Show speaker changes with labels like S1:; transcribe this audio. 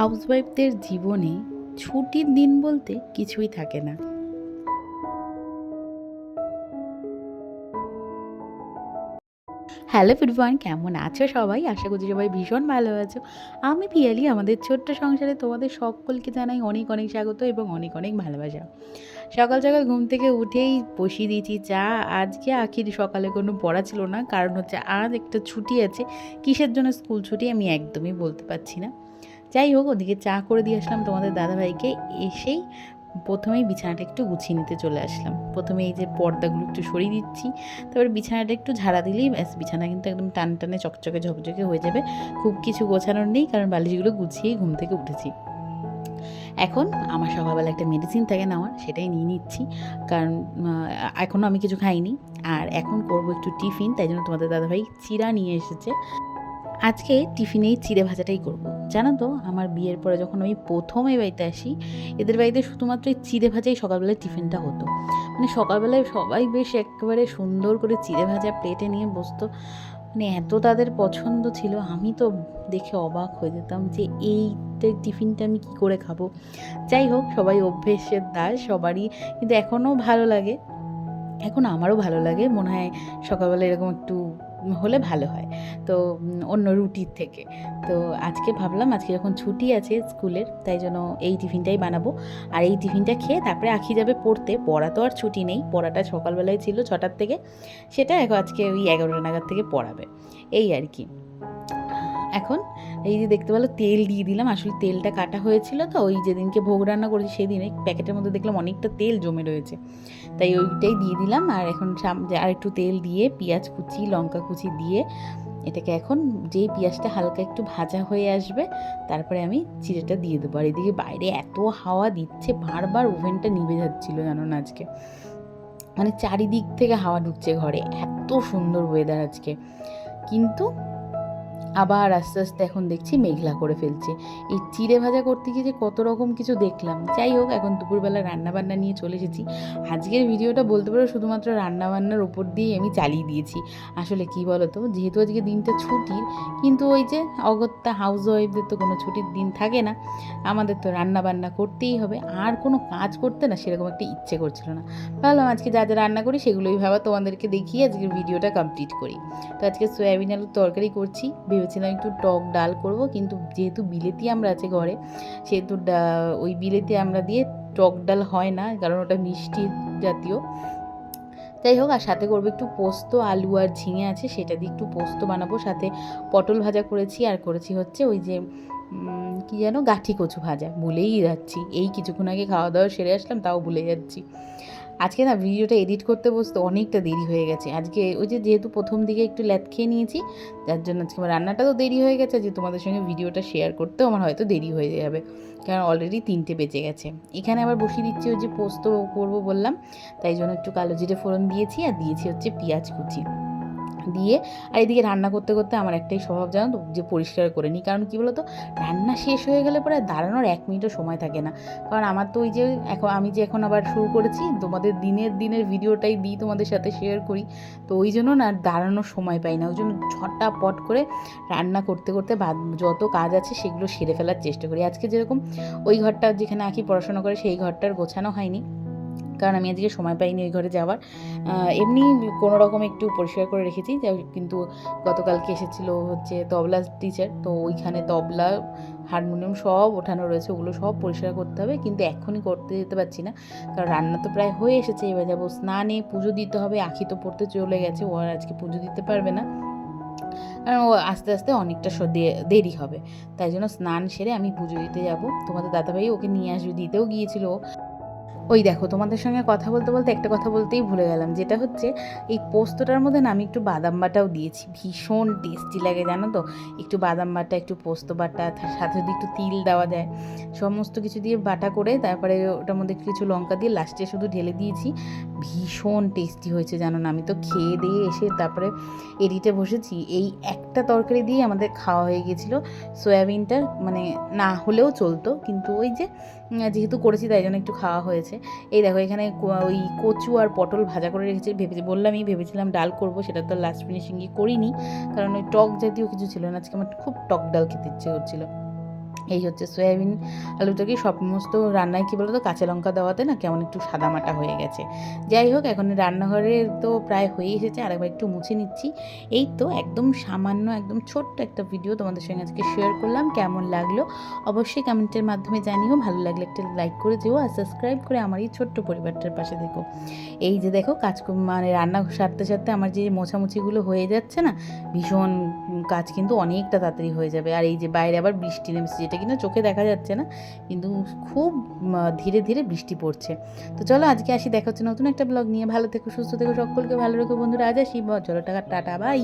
S1: হাউসওয়াইফদের জীবনে ছুটির দিন বলতে কিছুই থাকে না। হ্যালো ফিরফান কেমন আছো সবাই? আশা করছি সবাই ভীষণ ভালো আছো। আমি পিয়ালি, আমাদের ছোট্ট সংসারে তোমাদের সকলকে জানাই অনেক অনেক স্বাগত এবং অনেক অনেক ভালোবাসা। সকাল সকাল ঘুম থেকে উঠেই বসিয়ে দিয়েছি চা। আজকে আখির সকালে কোনো পড়া ছিল না, কারণ হচ্ছে আজ একটা ছুটি আছে। কিসের জন্য স্কুল ছুটি আমি একদমই বলতে পারছি না। যাই হোক, ওদিকে চা করে দিয়ে আসলাম। তোমাদের দাদাভাইকে এসেই প্রথমেই বিছানাটা একটু গুছিয়ে নিতে চলে আসলাম। প্রথমে এই যে পর্দাগুলো একটু সরিয়ে দিচ্ছি। তারপরে বিছানাটা একটু ঝাড়া দিলেই ব্যাস, বিছানা কিন্তু একদম টান টানে চকচকে ঝকঝকে হয়ে যাবে। খুব কিছু গোছানোর নেই, কারণ বালিশগুলো গুছিয়েই ঘুম থেকে উঠেছি। এখন আমার সকালবেলা একটা মেডিসিন থাকে নেওয়ার সেটাই নিয়ে নিচ্ছি। কারণ এখনও আমি কিছু খাইনি। আর এখন করব একটু টিফিন, তাই জন্য তোমাদের দাদাভাই চিরা নিয়ে এসেছে। আজকে টিফিনেই চিড়ে ভাজাটাই করব। জানো তো, আমার বিয়ের পরে যখন আমি প্রথম এই বাড়িতে আসি, এদের বাড়িতে শুধুমাত্র এই চিড়ে ভাজাই সকালবেলায় টিফিনটা হতো। মানে সকালবেলায় সবাই বেশ একেবারে সুন্দর করে চিড়ে ভাজা প্লেটে নিয়ে বসতো। মানে এত তাদের পছন্দ ছিল, আমি তো দেখে অবাক হয়ে যেতাম যে এই টিফিনটা আমি কি করে খাব। যাই হোক, সবাই অভ্যেসের দাস, সবারই কিন্তু এখনও ভালো লাগে। এখন আমারও ভালো লাগে, মনে হয় সকালবেলা এরকম একটু হলে ভালো হয়। তো অন্য রুটির থেকে। তো আজকে ভাবলাম, আজকে যখন ছুটি আছে স্কুলের, তাই জন্য এই টিফিনটাই বানাবো। আর এই টিফিনটা খেয়ে তারপরে আঁকি যাবে পড়তে। পড়া তো আর ছুটি নেই। পড়াটা সকালবেলায় ছিল ছটার থেকে। সেটা আজকে ওই এগারোটা নাগাদ থেকে পড়াবে। এই আর কি। এখন এই যে দেখতে পেল, তেল দিয়ে দিলাম। আসলে তেলটা কাটা হয়েছিল তো, ওই যেদিনকে ভোগ রান্না করেছি সেদিনে প্যাকেটের মধ্যে দেখলাম অনেকটা তেল জমে রয়েছে। তাই ওইটাই দিয়ে দিলাম, আর এখন আর একটু তেল দিয়ে পেঁয়াজ কুচি, লঙ্কা কুচি দিয়ে এটাকে এখন যেই পেঁয়াজটা হালকা একটু ভাজা হয়ে আসবে, তারপরে আমি চিড়েটা দিয়ে দেবো। আর এদিকে বাইরে এত হাওয়া দিচ্ছে, বারবার ওভেনটা নিভে যাচ্ছিল জানো না আজকে। মানে চারিদিক থেকে হাওয়া ঢুকছে ঘরে, এত সুন্দর ওয়েদার আজকে। কিন্তু আবার আস্তে আস্তে এখন দেখছি মেঘলা করে ফেলছে। এই চিড়ে ভাজা করতে গিয়ে যে কত রকম কিছু দেখলাম। যাই হোক, এখন দুপুরবেলা রান্না বান্না নিয়ে চলে এসেছি। আজকের ভিডিওটা বলতে পারো শুধুমাত্র রান্না বান্নার ওপর দিয়ে আমি চালিয়ে দিয়েছি। আসলে কি বলো তো যেহেতু আজকে দিনটা ছুটির, কিন্তু ওই যে অগত্যা হাউস ওয়াইফদের তো কোনো ছুটির দিন থাকে না। আমাদের তো রান্না বান্না করতেই হবে। আর কোনো কাজ করতে না সেরকম একটা ইচ্ছে করছিল না। ভাবলাম আজকে যা যা রান্না করি সেগুলোই ভাবা তোমাদেরকে দেখিয়ে আজকের ভিডিওটা কমপ্লিট করি। তো আজকে সয়াবিন আলুর তরকারি করছি ভেবেছিলাম একটু টক ডাল করব, কিন্তু যেহেতু বিলেতি আমরা আছে ঘরে, সেহেতু ওই বিলেতি আমরা দিয়ে টক ডাল হয় না, কারণ ওটা মিষ্টি জাতীয়। যাই হোক, আর সাথে করব একটু পোস্ত, আলু আর ঝিঙে আছে, সেটা দিয়ে একটু পোস্ত বানাবো, সাথে পটল ভাজা করেছি, আর করেছি হচ্ছে ওই যে কি যেন, গাঠি কচু ভাজা, ভুলেই যাচ্ছি। এই কিছুক্ষণ আগে খাওয়া দাওয়া সেরে আসলাম, তাও ভুলে যাচ্ছি। আজকে না ভিডিওটা এডিট করতে বসতে অনেকটা দেরি হয়ে গেছে। আজকে ওই যে যেহেতু প্রথম দিকে একটু ল্যাদ খেয়ে নিয়েছি যার জন্য আজকে আমার রান্নাটা তো দেরি হয়ে গেছে, যে তোমাদের সঙ্গে ভিডিওটা শেয়ার করতেও আমার হয়তো দেরি হয়ে যাবে, কারণ অলরেডি তিনটে বেজে গেছে। এখানে আবার বসিয়ে দিচ্ছি ওই যে পোস্ত করব বললাম, তাই জন্য একটু কালো জিরে ফোড়ন দিয়েছি আর দিয়েছি হচ্ছে পেঁয়াজ কুচি। দিয়ে আর এদিকে রান্না করতে করতে আমার একটাই স্বভাব জানো তো, যে পরিষ্কার করে নিই। কারণ কী বলো তো রান্না শেষ হয়ে গেলে পরে দাঁড়ানোর এক মিনিটও সময় থাকে না। কারণ আমার তো ওই যে এখন, আমি যে এখন আবার শুরু করেছি, তোমাদের দিনের দিনের ভিডিওটাই দিই তোমাদের সাথে শেয়ার করি। তো ওই জন্য না দাঁড়ানোর সময় পাই না। ওই জন্য ঝটাপট করে রান্না করতে করতে যত কাজ আছে সেগুলো সেরে ফেলার চেষ্টা করি। আজকে যেরকম ওই ঘরটা যেখানে আঁকি পড়াশোনা করে, সেই ঘরটার গোছানো হয়নি। কারণ আমি আজকে সময় পাইনি ওই ঘরে যাওয়ার। এমনি কোনো রকম একটু পরিষ্কার করে রেখেছি কিন্তু গতকালকে এসেছিল হচ্ছে তবলা টিচার তো ওইখানে তবলা হারমোনিয়াম সব ওঠানো রয়েছে, ওগুলো সব পরিষ্কার করতে হবে, কিন্তু এখনই করতে যেতে পারছি না, কারণ রান্না তো প্রায় হয়ে এসেছে, এবার যাব স্নানে, পুজো দিতে হবে, আখি তো পড়তে চলে গেছে, ও আর আজকে পুজো দিতে পারবে না। কারণ ও আস্তে আস্তে অনেকটা দেরি হবে, তাই জন্য স্নান সেরে আমি পুজো দিতে যাব। তোমাদের দাদাভাই ওকে নিয়ে আসবে, দিতেও গিয়েছিল। ওই দেখো, তোমাদের সঙ্গে কথা বলতে বলতে একটা কথা বলতেই ভুলে গেলাম। যেটা হচ্ছে, এই পোস্তটার মধ্যে না আমি একটু বাদাম বাটাও দিয়েছি। ভীষণ টেস্টি লাগে, জানো তো? একটু বাদাম বাটা, একটু পোস্ত বাটা, তার সাথে যদি একটু তিল দেওয়া যায়। সমস্ত কিছু দিয়ে বাটা করে, তারপরে ওটার মধ্যে কিছু লঙ্কা দিয়ে লাস্টে শুধু ঢেলে দিয়েছি। ভীষণ টেস্টি হয়েছে, জানো না? আমি তো খেয়ে দিয়ে এসে তারপরে এডিটে বসেছি। এই একটা তরকারি দিয়ে আমাদের খাওয়া হয়ে গেছিল সয়াবিনটা মানে না হলেও চলতো। কিন্তু ওই যে যেহেতু করেছি, তাই জন্য একটু খাওয়া হয়েছে। এই দেখো এখানে ওই কচু আর পটল ভাজা করে রেখেছি। ভেবেছি, বললামই, ভেবেছিলাম ডাল করব, সেটা তো লাস্ট ফিনিশিংই করিনি। কারণ ওই টক জাতীয় কিছু ছিল না, আজকে আমার খুব টক ডাল খেতে ইচ্ছে করছিল। এই হচ্ছে সয়াবিন, আলুটা কি সমস্ত রান্নায় কী বলতো, কাঁচা লঙ্কা দেওয়াতে না কেমন একটু সাদামাটা হয়ে গেছে। যাই হোক, এখন রান্নাঘরে তো প্রায় হয়ে এসেছে, আরেকবার একটু মুছে নিচ্ছি। এই তো একদম সামান্য, একদম ছোট্ট একটা ভিডিও তোমাদের সঙ্গে আজকে শেয়ার করলাম, কেমন লাগল অবশ্যই কমেন্টের মাধ্যমে জানিও, ভালো লাগলে একটা লাইক করে দিও আর সাবস্ক্রাইব করে আমার এই ছোট্ট পরিবারটার পাশে দেখো এই যে দেখো, কাজ মানে রান্না সারতে সারতে আমার যে মোছামুছিগুলো হয়ে যাচ্ছে না, ভীষণ কাজ কিন্তু অনেকটা তাড়াতাড়ি হয়ে যাবে। আর এই যে বাইরে আবার বৃষ্টি নেমেছে যেটা কিনা চোখে দেখা যাচ্ছে না, কিন্তু খুব ধীরে ধীরে বৃষ্টি পড়ছে। তো চলো আজকে আসি, দেখা হচ্ছে নতুন একটা ব্লগ নিয়ে। ভালো থেকো, সুস্থ থেকো, সকলকে ভালো রেখো বন্ধুরা। আজ আসি চলো টাকা টাটা বাই